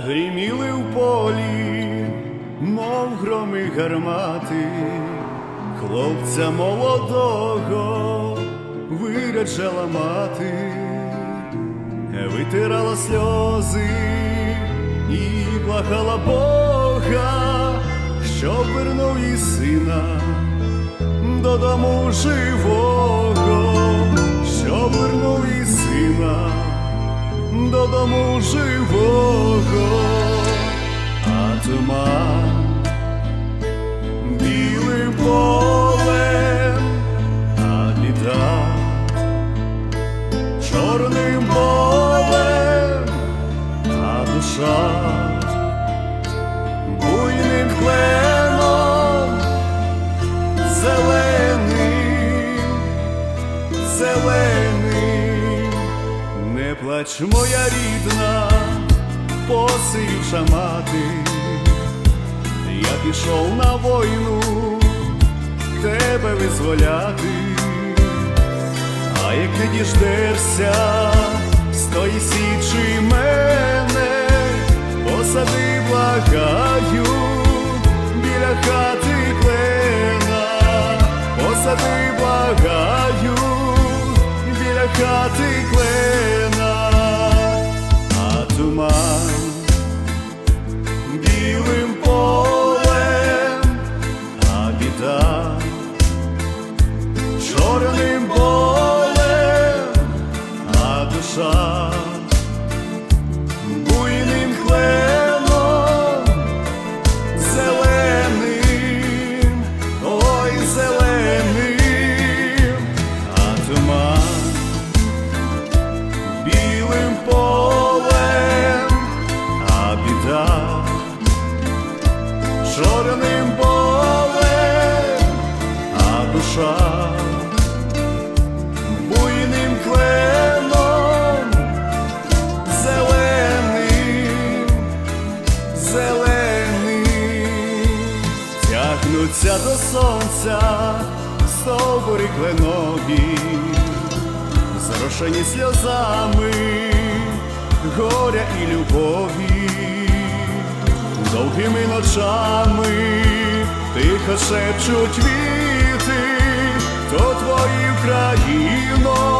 Загриміли в полі, мов громи гармати, хлопця молодого виряджала мати, витирала сльози і благала Бога, щоб вернув їй сина додому живого, щоб вернув їй сина додому живого, а туман білим полем, а біда чорним болем, а душа буйним кленом, зеленим, зеленим, плач, моя рідна, посивша мати, я пішов на війну тебе визволяти, а як не діждешся з тої січі мене, посади благаю біля хати клена, посади благаю хати до сонця стовбури кленові, зрошені сльозами горя і любові, довгими ночами тихо шепчуть віти, то твої Україно,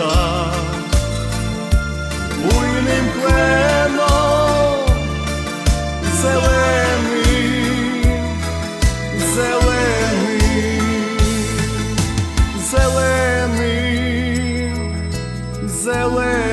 а буйним кленом, зеленим, зеленим, зеленим, зеленим.